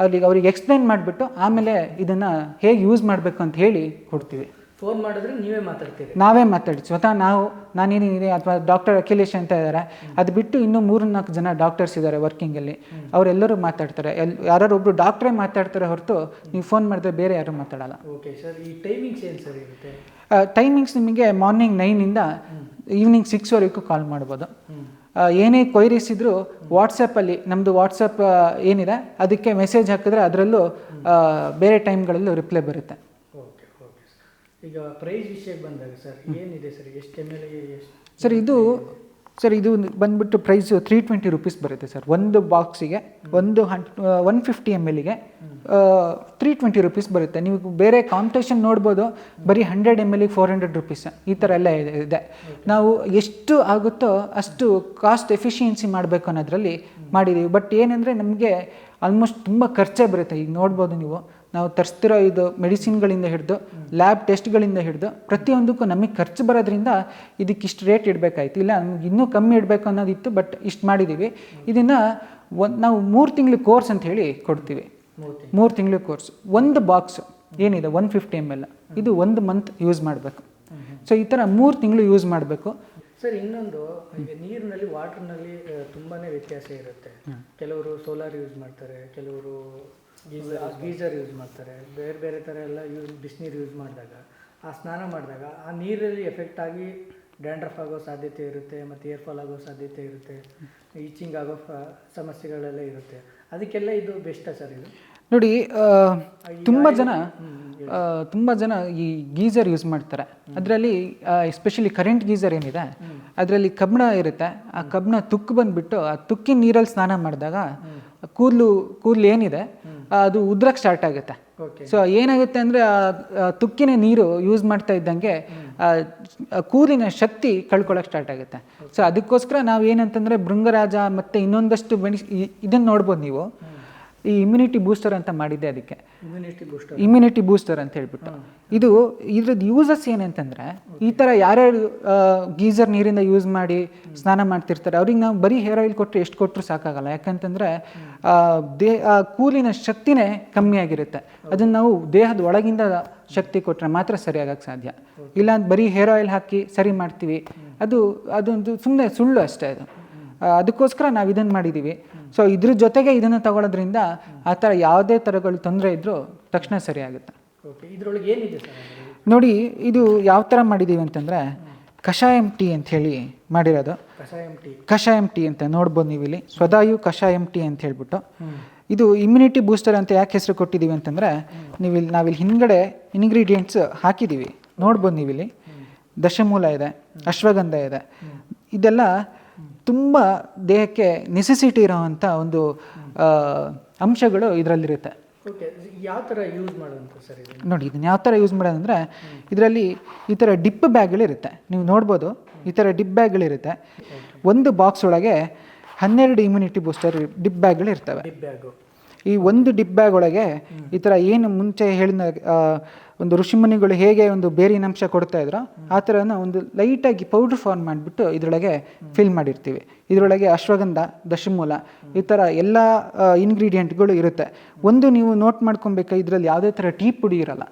ಅವ್ರಿಗೆ ಅವ್ರಿಗೆ ಎಕ್ಸ್ಪ್ಲೈನ್ ಮಾಡಿಬಿಟ್ಟು ಆಮೇಲೆ ಇದನ್ನು ಹೇಗೆ ಯೂಸ್ ಮಾಡಬೇಕು ಅಂತ ಹೇಳಿ ಕೊಡ್ತೀವಿ. ಫೋನ್ ಮಾಡಿದ್ರೆ ನೀವೇ ಮಾತಾಡ್ತೀವಿ ನಾವೇ ಮಾತಾಡ್ತೀವಿ. ಸ್ವತಃ ನಾವು ನಾನೇನಿದೆ ಅಥವಾ ಡಾಕ್ಟರ್ ಅಖಿಲೇಶ್ ಅಂತ ಇದ್ದಾರೆ ಅದು ಬಿಟ್ಟು ಇನ್ನೂ ಮೂರು ನಾಲ್ಕು ಜನ ಡಾಕ್ಟರ್ಸ್ ಇದ್ದಾರೆ ವರ್ಕಿಂಗಲ್ಲಿ ಅವರೆಲ್ಲರೂ ಮಾತಾಡ್ತಾರೆ. ಎಲ್ ಯಾರು ಒಬ್ಬರು ಡಾಕ್ಟ್ರೇ ಮಾತಾಡ್ತಾರೆ ಹೊರತು ನೀವು ಫೋನ್ ಮಾಡಿದ್ರೆ ಬೇರೆ ಯಾರೂ ಮಾತಾಡಲ್ಲ. ಓಕೆ ಸರ್ ಈ ಟೈಮಿಂಗ್ಸ್ ಏನು ಸರ್ ಇರುತ್ತೆ? ಟೈಮಿಂಗ್ಸ್ ನಿಮಗೆ ಮಾರ್ನಿಂಗ್ ನೈನಿಂದ ಈವ್ನಿಂಗ್ ಸಿಕ್ಸ್ವರೆಗೂ ಕಾಲ್ ಮಾಡ್ಬೋದು. ಏನೇ ಕ್ವೈರೀಸ್ ಇದ್ದರೂ ವಾಟ್ಸಪ್ಪಲ್ಲಿ ನಮ್ಮದು ವಾಟ್ಸಪ್ ಏನಿದೆ ಅದಕ್ಕೆ ಮೆಸೇಜ್ ಹಾಕಿದ್ರೆ ಅದರಲ್ಲೂ ಬೇರೆ ಟೈಮ್ಗಳಲ್ಲೂ ರಿಪ್ಲೈ ಬರುತ್ತೆ. ಓಕೆ ಓಕೆ ಈಗ ಪ್ರೈಸ್ ವಿಷಯ ಬಂದಾಗ ಸರ್ ಏನಿದೆ ಸರ್ ಎಷ್ಟು ಎಂ ಎಲ್ಗೆ ಎಷ್ಟು ಸರ್ ಇದು ಸರ್ ಇದು ಬಂದ್ಬಿಟ್ಟು ಪ್ರೈಸು ತ್ರೀ ಟ್ವೆಂಟಿ ರುಪೀಸ್ ಬರುತ್ತೆ ಸರ್ ಒಂದು ಬಾಕ್ಸಿಗೆ ಒಂದು ಹನ್ ಒನ್ ಫಿಫ್ಟಿ ಎಂ ಎಲ್ಗೆ ತ್ರೀ ಟ್ವೆಂಟಿ ರುಪೀಸ್ ಬರುತ್ತೆ. ನೀವು ಬೇರೆ ಕಾಂಪಿಟೇಷನ್ ನೋಡ್ಬೋದು, ಬರೀ ಹಂಡ್ರೆಡ್ ಎಂ ಎಲ್ಗೆ ಫೋರ್ ಹಂಡ್ರೆಡ್ ರುಪೀಸ್ ಈ ಥರ ಎಲ್ಲ ಇದೆ- ಇದೆ. ನಾವು ಎಷ್ಟು ಆಗುತ್ತೋ ಅಷ್ಟು ಕಾಸ್ಟ್ ಎಫಿಷಿಯನ್ಸಿ ಮಾಡಬೇಕು ಅನ್ನೋದ್ರಲ್ಲಿ ಮಾಡಿದ್ದೀವಿ ಬಟ್ ಏನಂದರೆ ನಮಗೆ ಆಲ್ಮೋಸ್ಟ್ ತುಂಬ ಖರ್ಚೇ ಬರುತ್ತೆ. ಈಗ ನೋಡ್ಬೋದು ನೀವು. ನಾವು ತರಿಸ್ತಿರೋ ಇದು ಮೆಡಿಸಿನ್ಗಳಿಂದ ಹಿಡಿದು ಲ್ಯಾಬ್ ಟೆಸ್ಟ್ಗಳಿಂದ ಹಿಡಿದು ಪ್ರತಿಯೊಂದಕ್ಕೂ ನಮಗೆ ಖರ್ಚು ಬರೋದ್ರಿಂದ ಇದಕ್ಕೆ ಇಷ್ಟು ರೇಟ್ ಇಡಬೇಕಾಯ್ತು. ಇಲ್ಲ ನಮ್ಗೆ ಇನ್ನೂ ಕಮ್ಮಿ ಇಡಬೇಕು ಅನ್ನೋದಿತ್ತು ಬಟ್ ಇಷ್ಟು ಮಾಡಿದ್ದೀವಿ ಇದನ್ನು ಒಂದು ನಾವು ಮೂರು ತಿಂಗಳು ಕೋರ್ಸ್ ಅಂತ ಹೇಳಿ ಕೊಡ್ತೀವಿ. ಮೂರು ತಿಂಗಳು. ಕೋರ್ಸ್. ಒಂದು ಬಾಕ್ಸ್ ಏನಿದೆ ಒನ್ ಫಿಫ್ಟಿ ಎಂ ಎಲ್. ಇದು ಒಂದು ಮಂತ್ ಯೂಸ್ ಮಾಡಬೇಕು. ಸೊ ಈ ಥರ ಮೂರು ತಿಂಗಳು ಯೂಸ್ ಮಾಡಬೇಕು. ಸರ್ ಇನ್ನೊಂದು ಈಗ ನೀರಿನಲ್ಲಿ ವಾಟರ್ನಲ್ಲಿ ತುಂಬಾ ವ್ಯತ್ಯಾಸ ಇರುತ್ತೆ. ಕೆಲವರು ಸೋಲಾರ್ ಯೂಸ್ ಮಾಡ್ತಾರೆ ಕೆಲವರು ಗೀಸರ್ ಗೀಸರ್ ಯೂಸ್ ಮಾಡ್ತಾರೆ. ಬೇರೆ ಬೇರೆ ಥರ ಎಲ್ಲ ಯೂಸ್ ಬಿಸಿನೀರು ಯೂಸ್ ಮಾಡಿದಾಗ ಆ ಸ್ನಾನ ಮಾಡಿದಾಗ ಆ ನೀರಲ್ಲಿ ಎಫೆಕ್ಟ್ ಆಗಿ ಡ್ಯಾಂಡ್ರಫ್ ಆಗೋ ಸಾಧ್ಯತೆ ಇರುತ್ತೆ ಮತ್ತು ಏರ್ ಫಾಲ್ ಆಗೋ ಸಾಧ್ಯತೆ ಇರುತ್ತೆ ಈಚಿಂಗ್ ಆಗೋ ಸಮಸ್ಯೆಗಳೆಲ್ಲ ಇರುತ್ತೆ. ಅದಕ್ಕೆಲ್ಲ ಇದು ಬೆಸ್ಟಾ ಸರ್ ಇದು? ನೋಡಿ ತುಂಬ ಜನ ತುಂಬ ಜನ ಈ ಗೀಸರ್ ಯೂಸ್ ಮಾಡ್ತಾರೆ. ಅದರಲ್ಲಿ ಎಸ್ಪೆಷಲಿ ಕರೆಂಟ್ ಗೀಸರ್ ಏನಿದೆ ಅದರಲ್ಲಿ ಕಬ್ಬಣ ಇರುತ್ತೆ. ಆ ಕಬ್ಬಣ ತುಕ್ಕು ಬಂದ್ಬಿಟ್ಟು ಆ ತುಕ್ಕಿನ ನೀರಲ್ಲಿ ಸ್ನಾನ ಮಾಡಿದಾಗ ಕೂದಲು ಕೂದಲು ಏನಿದೆ ಅದು ಉದ್ರಕ್ಕೆ ಸ್ಟಾರ್ಟ್ ಆಗುತ್ತೆ. ಸೊ ಏನಾಗುತ್ತೆ ಅಂದರೆ ತುಕ್ಕಿನ ನೀರು ಯೂಸ್ ಮಾಡ್ತಾ ಇದ್ದಂಗೆ ಆ, ಆ ಕೂದಲಿನ ಶಕ್ತಿ ಕಳ್ಕೊಳ್ಳೋಕೆ ಸ್ಟಾರ್ಟ್ ಆಗುತ್ತೆ. ಸೊ ಅದಕ್ಕೋಸ್ಕರ ನಾವು ಏನಂತಂದರೆ ಭೃಂಗರಾಜ ಮತ್ತು ಇನ್ನೊಂದಷ್ಟು ಬೆಣಿ ಇದನ್ನು ನೋಡ್ಬೋದು ನೀವು. ಈ ಇಮ್ಯುನಿಟಿ ಬೂಸ್ಟರ್ ಅಂತ ಮಾಡಿದ್ದೆ ಅದಕ್ಕೆ. ಇಮ್ಯುನಿಟಿ ಬೂಸ್ಟರ್ ಇಮ್ಯುನಿಟಿ ಬೂಸ್ಟರ್ ಅಂತ ಹೇಳ್ಬಿಟ್ಟು. ಇದು ಇದ್ರದ್ದು ಯೂಸಸ್ ಏನಂತಂದ್ರೆ ಈ ಥರ ಯಾರ್ಯಾರು ಗೀಸರ್ ನೀರಿಂದ ಯೂಸ್ ಮಾಡಿ ಸ್ನಾನ ಮಾಡ್ತಿರ್ತಾರೆ ಅವ್ರಿಗೆ ನಾವು ಬರೀ ಹೇರ್ ಆಯಿಲ್ ಕೊಟ್ಟರೆ ಎಷ್ಟು ಕೊಟ್ಟರು ಸಾಕಾಗಲ್ಲ. ಯಾಕಂತಂದ್ರೆ ದೇಹ ದೇ ಕೂಲಿನ ಶಕ್ತಿನೇ ಕಮ್ಮಿ ಆಗಿರುತ್ತೆ. ಅದನ್ನು ನಾವು ದೇಹದ ಒಳಗಿಂದ ಶಕ್ತಿ ಕೊಟ್ಟರೆ ಮಾತ್ರ ಸರಿಯಾಗಕ್ಕೆ ಸಾಧ್ಯ. ಇಲ್ಲ ಬರೀ ಹೇರ್ ಆಯಿಲ್ ಹಾಕಿ ಸರಿ ಮಾಡ್ತೀವಿ. ಅದು ಅದೊಂದು ಸುಮ್ಮನೆ ಸುಳ್ಳು ಅಷ್ಟೇ ಅದು. ಅದಕ್ಕೋಸ್ಕರ ನಾವು ಇದನ್ನು ಮಾಡಿದ್ದೀವಿ ಸೊ ಇದ್ರ ಜೊತೆಗೆ ಇದನ್ನು ತಗೊಳ್ಳೋದ್ರಿಂದ ಆ ಥರ ಯಾವುದೇ ಥರಗಳು ತೊಂದರೆ ಇದ್ದರೂ ತಕ್ಷಣ ಸರಿ ಆಗುತ್ತೆ. ಇದರೊಳಗೆ ಏನಿದೆ ಸರ್ ನೋಡಿ ಇದು ಯಾವ ಥರ ಮಾಡಿದ್ದೀವಿ ಅಂತಂದರೆ ಕಷಾಯಂ ಟೀ ಅಂತ ಹೇಳಿ ಮಾಡಿರೋದು. ಕಷಾಯಂ ಟೀ. ಕಷಾಯಂ ಟೀ ಅಂತ ನೋಡ್ಬೋದು ನೀವು ಇಲ್ಲಿ. ಸ್ವದಾಯು ಕಷಾಯಂ ಟೀ ಅಂತ ಹೇಳ್ಬಿಟ್ಟು. ಇದು ಇಮ್ಯುನಿಟಿ ಬೂಸ್ಟರ್ ಅಂತ ಯಾಕೆ ಹೆಸರು ಕೊಟ್ಟಿದ್ದೀವಿ ಅಂತಂದರೆ ನೀವು ಇಲ್ಲಿ ನಾವಿಲ್ಲಿ ಹಿಂದ್ಗಡೆ ಇನ್ಗ್ರೀಡಿಯೆಂಟ್ಸ್ ಹಾಕಿದ್ದೀವಿ ನೋಡ್ಬೋದು ನೀವು ಇಲ್ಲಿ ದಶಮೂಲ ಇದೆ ಅಶ್ವಗಂಧ ಇದೆ. ಇದೆಲ್ಲ ತುಂಬ ದೇಹಕ್ಕೆ ನೆಸೆಸಿಟಿ ಇರೋವಂಥ ಒಂದು ಅಂಶಗಳು ಇದರಲ್ಲಿರುತ್ತೆ. ಓಕೆ ಯಾವ ಥರ ಯೂಸ್ ಸರ್ ನೋಡಿ ಇದನ್ನ ಯಾವ ಥರ ಯೂಸ್ ಮಾಡೋದಂದರೆ ಇದರಲ್ಲಿ ಈ ಥರ ಡಿಪ್ ಬ್ಯಾಗ್ಗಳಿರುತ್ತೆ ನೀವು ನೋಡ್ಬೋದು ಈ ಥರ ಡಿಪ್ ಬ್ಯಾಗ್ಗಳಿರುತ್ತೆ ಒಂದು ಬಾಕ್ಸ್ ಒಳಗೆ ಹನ್ನೆರಡು ಇಮ್ಯುನಿಟಿ ಬೂಸ್ಟರ್ ಡಿಪ್ ಬ್ಯಾಗ್ಗಳಿರ್ತವೆ ಈ ಒಂದು ಡಿಪ್ ಬ್ಯಾಗ್ ಒಳಗೆ ಈ ಥರ ಏನು ಮುಂಚೆ ಹೇಳಿದ ಒಂದು ಋಷಿಮುನಿಗಳು ಹೇಗೆ ಒಂದು ಬೇರಿನ ಅಂಶ ಕೊಡ್ತಾ ಇದ್ರೋ ಆ ಥರನ ಒಂದು ಲೈಟಾಗಿ ಪೌಡ್ರ್ ಫಾರ್ಮ್ ಮಾಡಿಬಿಟ್ಟು ಇದರೊಳಗೆ ಫಿಲ್ ಮಾಡಿರ್ತೀವಿ. ಇದರೊಳಗೆ ಅಶ್ವಗಂಧ ದಶಮೂಲ ಈ ಥರ ಎಲ್ಲ ಇಂಗ್ರೀಡಿಯೆಂಟ್ಗಳು ಇರುತ್ತೆ. ಒಂದು ನೀವು ನೋಟ್ ಮಾಡ್ಕೊಬೇಕು ಇದರಲ್ಲಿ ಯಾವುದೇ ಥರ ಟೀ ಪುಡಿ ಇರಲ್ಲ.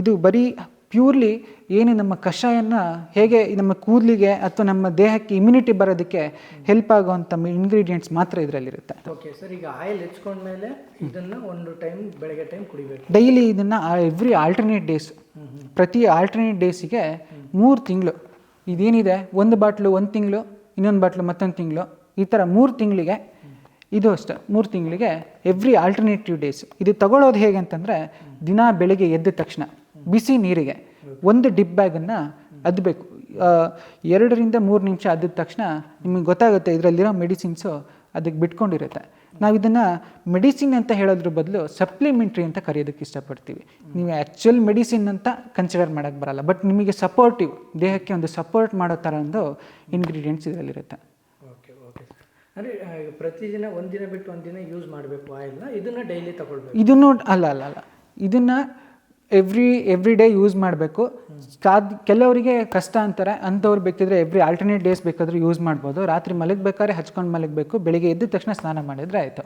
ಇದು ಬರೀ ಪ್ಯೂರ್ಲಿ ಏನು ನಮ್ಮ ಕಷಾಯನ ಹೇಗೆ ನಮ್ಮ ಕೂದಲಿಗೆ ಅಥವಾ ನಮ್ಮ ದೇಹಕ್ಕೆ ಇಮ್ಯುನಿಟಿ ಬರೋದಕ್ಕೆ ಹೆಲ್ಪ್ ಆಗುವಂಥ ಇಂಗ್ರೀಡಿಯೆಂಟ್ಸ್ ಮಾತ್ರ ಇದರಲ್ಲಿರುತ್ತೆ. ಓಕೆ ಸರ್ ಈಗ ಆಯಿಲ್ ಹೆಚ್ಕೊಂಡ್ಮೇಲೆ ಇದನ್ನು ಒಂದು ಟೈಮ್ ಬೆಳಗ್ಗೆ ಟೈಮ್ ಕುಡಿಬೇಕು. ಡೈಲಿ ಇದನ್ನು ಎವ್ರಿ ಆಲ್ಟರ್ನೇಟ್ ಡೇಸ್ ಪ್ರತಿ ಆಲ್ಟರ್ನೇಟ್ ಡೇಸಿಗೆ ಮೂರು ತಿಂಗಳು. ಇದೇನಿದೆ? ಒಂದು ಬಾಟ್ಲು ಒಂದು ತಿಂಗಳು ಇನ್ನೊಂದು ಬಾಟ್ಲು ಮತ್ತೊಂದು ತಿಂಗಳು. ಈ ಥರ ಮೂರು ತಿಂಗಳಿಗೆ ಇದು ಅಷ್ಟೆ ಮೂರು ತಿಂಗಳಿಗೆ ಎವ್ರಿ ಆಲ್ಟರ್ನೇಟಿವ್ ಡೇಸ್ ಇದು ತಗೊಳ್ಳೋದು ಹೇಗೆ ಅಂತಂದರೆ ದಿನ ಬೆಳಿಗ್ಗೆ ಎದ್ದ ತಕ್ಷಣ. ಬಿಸಿ ನೀರಿಗೆ ಒಂದು ಡಿಪ್ ಬ್ಯಾಗನ್ನು ಅದ್ಬೇಕು. ಎರಡರಿಂದ ಮೂರು ನಿಮಿಷ ಅದ್ದ ತಕ್ಷಣ ನಿಮಗೆ ಗೊತ್ತಾಗುತ್ತೆ ಇದರಲ್ಲಿರೋ ಮೆಡಿಸಿನ್ಸು ಅದಕ್ಕೆ ಬಿಟ್ಕೊಂಡಿರುತ್ತೆ. ನಾವು ಇದನ್ನು ಮೆಡಿಸಿನ್ ಅಂತ ಹೇಳೋದ್ರ ಬದಲು ಸಪ್ಲಿಮೆಂಟ್ರಿ ಅಂತ ಕರೆಯೋದಕ್ಕೆ ಇಷ್ಟಪಡ್ತೀವಿ. ನೀವು ಆ್ಯಕ್ಚುಯಲ್ ಮೆಡಿಸಿನ್ ಅಂತ ಕನ್ಸಿಡರ್ ಮಾಡೋಕ್ಕೆ ಬರಲ್ಲ ಬಟ್ ನಿಮಗೆ ಸಪೋರ್ಟಿವ್ ದೇಹಕ್ಕೆ ಒಂದು ಸಪೋರ್ಟ್ ಮಾಡೋ ಥರ ಒಂದು ಇಂಗ್ರೀಡಿಯೆಂಟ್ಸ್ ಇದರಲ್ಲಿರುತ್ತೆ. Okay okay. ಅಂದರೆ ಪ್ರತಿದಿನ ಒಂದಿನ ಬಿಟ್ಟು ಒಂದಿನ ಯೂಸ್ ಮಾಡಬೇಕು ಆಯಿಲ್ನ ಇದನ್ನ ಡೈಲಿ ತಗೊಳ್ಬೇಕು? ಇದನ್ನು ಅಲ್ಲ ಅಲ್ಲ ಅಲ್ಲ. ಇದನ್ನು ಎವ್ರಿ ಎವ್ರಿ ಡೇ ಯೂಸ್ ಮಾಡಬೇಕು. ಸಾಧ್ಯ ಕೆಲವರಿಗೆ ಕಷ್ಟ ಅಂತಾರೆ, ಅಂಥವ್ರು ಬೇಕಿದ್ರೆ ಎವ್ರಿ ಆಲ್ಟರ್ನೇಟ್ ಡೇಸ್ ಬೇಕಾದರೂ ಯೂಸ್ ಮಾಡ್ಬೋದು. ರಾತ್ರಿ ಮಲಗಬೇಕಾದ್ರೆ ಹಚ್ಕೊಂಡು ಮಲಗಬೇಕು. ಬೆಳಿಗ್ಗೆ ಎದ್ದ ತಕ್ಷಣ ಸ್ನಾನ ಮಾಡಿದರೆ ಆಯಿತು.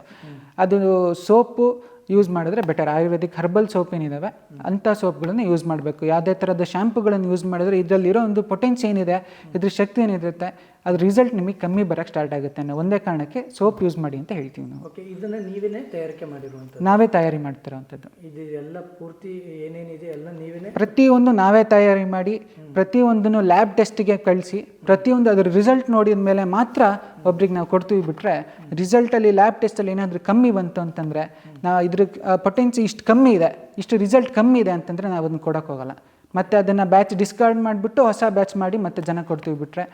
ಅದು ಸೋಪು ಯೂಸ್ ಮಾಡಿದ್ರೆ ಬೆಟರ್ ಆಯುರ್ವೇದಿಕ್ ಹರ್ಬಲ್ ಸೋಪ್ ಏನಿದ್ದಾವೆ ಅಂಥ ಸೋಪ್ಗಳನ್ನು ಯೂಸ್ ಮಾಡಬೇಕು. ಯಾವುದೇ ಥರದ ಶ್ಯಾಂಪುಗಳನ್ನು ಯೂಸ್ ಮಾಡಿದ್ರೆ ಇದರಲ್ಲಿರೋ ಒಂದು ಪೊಟೆನ್ಸ್ ಏನಿದೆ, ಇದ್ರ ಶಕ್ತಿ ಏನಿರುತ್ತೆ ಅದ್ರ ರಿಸಲ್ಟ್ ನಿಮಗೆ ಕಮ್ಮಿ ಬರೋಕ್ಕೆ ಸ್ಟಾರ್ಟ್ ಆಗುತ್ತೆ ಅನ್ನೋ ಒಂದೇ ಕಾರಣಕ್ಕೆ ಸೋಪ್ ಯೂಸ್ ಮಾಡಿ ಅಂತ ಹೇಳ್ತೀವಿ ನಾವು. ಓಕೆ ಇದನ್ನು ನೀವೇ ತಯಾರಿಕೆ ಮಾಡಿರುವಂಥದ್ದು ನಾವೇ ತಯಾರಿ ಮಾಡ್ತಿರೋವಂಥದ್ದು. ಇದು ಎಲ್ಲ ಪೂರ್ತಿ ಏನೇನಿದೆ ಎಲ್ಲ ನೀವೇ ಪ್ರತಿಯೊಂದು ನಾವೇ ತಯಾರಿ ಮಾಡಿ ಪ್ರತಿಯೊಂದನ್ನು ಲ್ಯಾಬ್ ಟೆಸ್ಟಿಗೆ ಕಳಿಸಿ ಪ್ರತಿಯೊಂದು ಅದ್ರ ರಿಸಲ್ಟ್ ನೋಡಿದ ಮೇಲೆ ಮಾತ್ರ ಒಬ್ರಿಗೆ ನಾವು ಕೊಡ್ತೀವಿ ಬಿಟ್ಟರೆ ರಿಸಲ್ಟಲ್ಲಿ ಲ್ಯಾಬ್ ಟೆಸ್ಟಲ್ಲಿ ಏನಾದರೂ ಕಮ್ಮಿ ಬಂತು ಅಂತಂದರೆ ನಾವು ಇದ್ರ ಪೊಟೆನ್ಸಿ ಇಷ್ಟು ಕಮ್ಮಿ ಇದೆ ಇಷ್ಟು ರಿಸಲ್ಟ್ ಕಮ್ಮಿ ಇದೆ ಅಂತಂದರೆ ನಾವು ಅದನ್ನು ಕೊಡೋಕ್ಕೋಗಲ್ಲ ಮತ್ತು ಅದನ್ನು ಬ್ಯಾಚ್ ಡಿಸ್ಕಾರ್ಡ್ ಮಾಡಿಬಿಟ್ಟು ಹೊಸ ಬ್ಯಾಚ್ ಮಾಡಿ ಮತ್ತೆ ಜನ ಕೊಡ್ತೀವಿ ಬಿಟ್ಟರೆ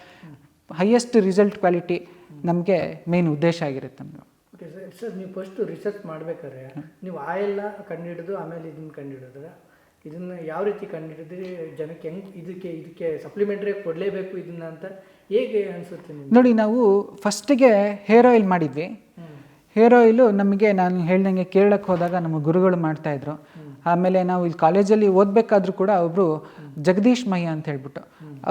ಹೈಯೆಸ್ಟ್ ರಿಸಲ್ಟ್ ಕ್ವಾಲಿಟಿ ನಮಗೆ ಮೇನ್ ಉದ್ದೇಶ ಆಗಿರುತ್ತೆ ನಮ್ಮದು ಓಕೆ ಸರ್ ಸರ್ ನೀವು ಫಸ್ಟು ರಿಸರ್ಚ್ ಮಾಡ್ಬೇಕಾದ್ರೆ ನೀವು ಆಯಿಲ್ನ ಕಂಡುಹಿಡಿದು ಆಮೇಲೆ ಇದನ್ನು ಕಂಡುಹಿಡಿದ್ರೆ ಇದನ್ನು ಯಾವ ರೀತಿ ಕಂಡುಹಿಡಿದ್ರಿ ಜನಕ್ಕೆ ಹೆಂಗೆ ಇದಕ್ಕೆ ಇದಕ್ಕೆ ಸಪ್ಲಿಮೆಂಟ್ರಿ ಕೊಡಲೇಬೇಕು ಇದನ್ನ ಅಂತ ಹೇಗೆ ಅನಿಸುತ್ತೆ ನಿಮ್ಗೆ? ನೋಡಿ ನಾವು ಫಸ್ಟಿಗೆ ಹೇರ್ ಆಯಿಲ್ ಮಾಡಿದ್ವಿ. ಹೇರ್ ಆಯಿಲು ನಮಗೆ ನಾನು ಹೇಳ್ದಂಗೆ ಕೇರಳಕ್ಕೆ ಹೋದಾಗ ನಮ್ಮ ಗುರುಗಳು ಮಾಡ್ತಾಯಿದ್ರು ಆಮೇಲೆ ನಾವು ಇಲ್ಲಿ ಕಾಲೇಜಲ್ಲಿ ಓದಬೇಕಾದ್ರೂ ಕೂಡ ಒಬ್ಬರು ಜಗದೀಶ್ ಮಯ್ಯ ಅಂತ ಹೇಳ್ಬಿಟ್ಟು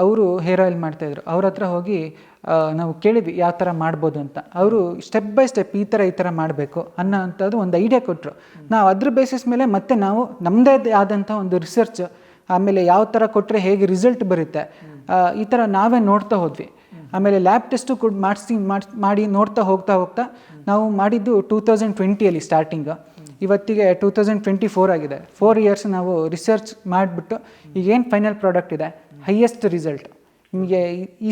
ಅವರು ಹೇರ್ ಆಯಿಲ್ ಮಾಡ್ತಾಯಿದ್ರು ಅವ್ರ ಹತ್ರ ಹೋಗಿ ನಾವು ಕೇಳಿದ್ವಿ, ಯಾವ ಥರ ಮಾಡ್ಬೋದು ಅಂತ. ಅವರು ಸ್ಟೆಪ್ ಬೈ ಸ್ಟೆಪ್ ಈ ಥರ ಈ ಥರ ಮಾಡಬೇಕು ಅನ್ನೋ ಅಂಥದ್ದು ಒಂದು ಐಡಿಯಾ ಕೊಟ್ಟರು ನಾವು ಅದ್ರ ಬೇಸಿಸ್ ಮೇಲೆ ಮತ್ತೆ ನಾವು ನಮ್ಮದೇ ಆದಂಥ ಒಂದು ರಿಸರ್ಚ್ ಆಮೇಲೆ ಯಾವ ಥರ ಕೊಟ್ಟರೆ ಹೇಗೆ ರಿಸಲ್ಟ್ ಬರುತ್ತೆ ಈ ಥರ ನಾವೇ ನೋಡ್ತಾ ಹೋದ್ವಿ. ಆಮೇಲೆ ಲ್ಯಾಬ್ ಟೆಸ್ಟು ಕೂಡ ಮಾಡಿಸಿ, ಮಾಡಿ ನೋಡ್ತಾ ಹೋಗ್ತಾ ಹೋಗ್ತಾ ನಾವು ಮಾಡಿದ್ದು ಟೂ ತೌಸಂಡ್ ಟ್ವೆಂಟಿಯಲ್ಲಿ ಸ್ಟಾರ್ಟಿಂಗು ಇವತ್ತಿಗೆ ಟೂ ತೌಸಂಡ್ ಟ್ವೆಂಟಿ ಫೋರ್ ಆಗಿದೆ. ಫೋರ್ ಇಯರ್ಸ್ ನಾವು ರಿಸರ್ಚ್ ಮಾಡಿಬಿಟ್ಟು ಈಗೇನು ಫೈನಲ್ ಪ್ರಾಡಕ್ಟ್ ಇದೆ? ಹೈಯೆಸ್ಟ್ ರಿಸಲ್ಟ್ ನಿಮಗೆ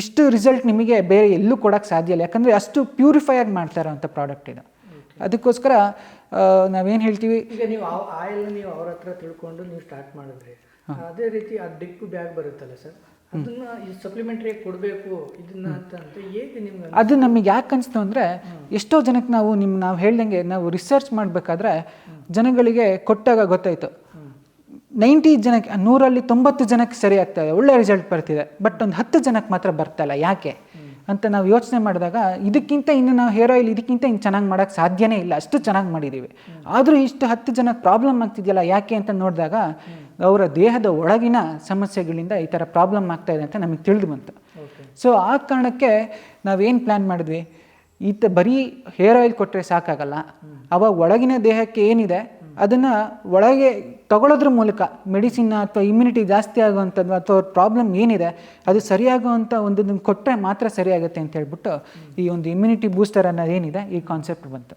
ಇಷ್ಟು ರಿಸಲ್ಟ್ ನಿಮಗೆ ಬೇರೆ ಎಲ್ಲೂ ಕೊಡೋಕ್ಕೆ ಸಾಧ್ಯ ಇಲ್ಲ. ಯಾಕಂದರೆ ಅಷ್ಟು ಪ್ಯೂರಿಫೈ ಆಗಿ ಮಾಡ್ತಾ ಇರೋವಂಥ ಪ್ರಾಡಕ್ಟ್ ಇದು. ಅದಕ್ಕೋಸ್ಕರ ನಾವೇನು ಹೇಳ್ತೀವಿ? ಈಗ ನೀವು ಆಯಿಲ್ ನೀವು ಅವ್ರ ಹತ್ರ ತಿಳ್ಕೊಂಡು ನೀವು ಸ್ಟಾರ್ಟ್ ಮಾಡಿದ್ರಿ. ಅದೇ ರೀತಿ ಆ ಡಿಪ್ ಬ್ಯಾಗ್ ಬರುತ್ತಲ್ಲ ಸರ್? ಸಪ್ಲಿಮೆಂಟ್ರಿ ಕೊಡಬೇಕು ಇದನ್ನ ಅಂತ ಅಂತ ಹೇಗೆ ನಿಮ್ಗೆ ಅದು ನಮಗೆ ಯಾಕೆ ಅನಿಸ್ತು ಅಂದರೆ ಎಷ್ಟೋ ಜನಕ್ಕೆ ನಾವು ನಿಮ್ಮ ನಾವು ಹೇಳ್ದಂಗೆ ನಾವು ರಿಸರ್ಚ್ ಮಾಡಬೇಕಾದ್ರೆ ಜನಗಳಿಗೆ ಕೊಟ್ಟಾಗ ಗೊತ್ತಾಯಿತು. ನೈಂಟಿ ಜನಕ್ಕೆ ನೂರಲ್ಲಿ ತೊಂಬತ್ತು ಜನಕ್ಕೆ ಸರಿ ಆಗ್ತಾ ಇದೆ ಒಳ್ಳೆ ರಿಸಲ್ಟ್ ಬರ್ತಿದೆ ಬಟ್ ಒಂದು ಹತ್ತು ಜನಕ್ಕೆ ಮಾತ್ರ ಬರ್ತಾ ಇಲ್ಲ ಯಾಕೆ? ಅಂತ ನಾವು ಯೋಚನೆ ಮಾಡಿದಾಗ ಇದಕ್ಕಿಂತ ಇನ್ನು ನಾವು ಹೇರ್ ಆಯಿಲ್ ಇದಕ್ಕಿಂತ ಇನ್ನು ಚೆನ್ನಾಗಿ ಮಾಡೋಕ್ಕೆ ಸಾಧ್ಯನೇ ಇಲ್ಲ ಅಷ್ಟು ಚೆನ್ನಾಗಿ ಮಾಡಿದ್ದೀವಿ ಆದರೂ ಇಷ್ಟು ಹತ್ತು ಜನಕ್ಕೆ ಪ್ರಾಬ್ಲಮ್ ಆಗ್ತಿದೆಯಲ್ಲ ಯಾಕೆ ಅಂತ ನೋಡಿದಾಗ ಅವರ ದೇಹದ ಒಳಗಿನ ಸಮಸ್ಯೆಗಳಿಂದ ಈ ಥರ ಪ್ರಾಬ್ಲಮ್ ಆಗ್ತಾ ಇದೆ ಅಂತ ನಮಗೆ ತಿಳಿದು ಬಂತು. ಸೊ ಆ ಕಾರಣಕ್ಕೆ ನಾವೇನು ಪ್ಲ್ಯಾನ್ ಮಾಡಿದ್ವಿ? ಈತ ಬರೀ ಹೇರ್ ಆಯಿಲ್ ಕೊಟ್ಟರೆ ಸಾಕಾಗಲ್ಲ. ಅವಾಗ ಒಳಗಿನ ದೇಹಕ್ಕೆ ಏನಿದೆ? ಅದನ್ನು ಒಳಗೆ ತಗೊಳ್ಳೋದ್ರ ಮೂಲಕ ಮೆಡಿಸಿನ್ ಅಥವಾ ಇಮ್ಯುನಿಟಿ ಜಾಸ್ತಿ ಆಗುವಂಥದ್ದು ಅಥವಾ ಪ್ರಾಬ್ಲಮ್ ಏನಿದೆ ಅದು ಸರಿಯಾಗುವಂಥ ಒಂದು ಕೊಟ್ಟರೆ ಮಾತ್ರ ಸರಿಯಾಗುತ್ತೆ ಅಂತ ಹೇಳ್ಬಿಟ್ಟು ಈ ಒಂದು ಇಮ್ಯುನಿಟಿ ಬೂಸ್ಟರ್ ಅನ್ನೋದು ಏನಿದೆ? ಈ ಕಾನ್ಸೆಪ್ಟ್ ಬಂತು.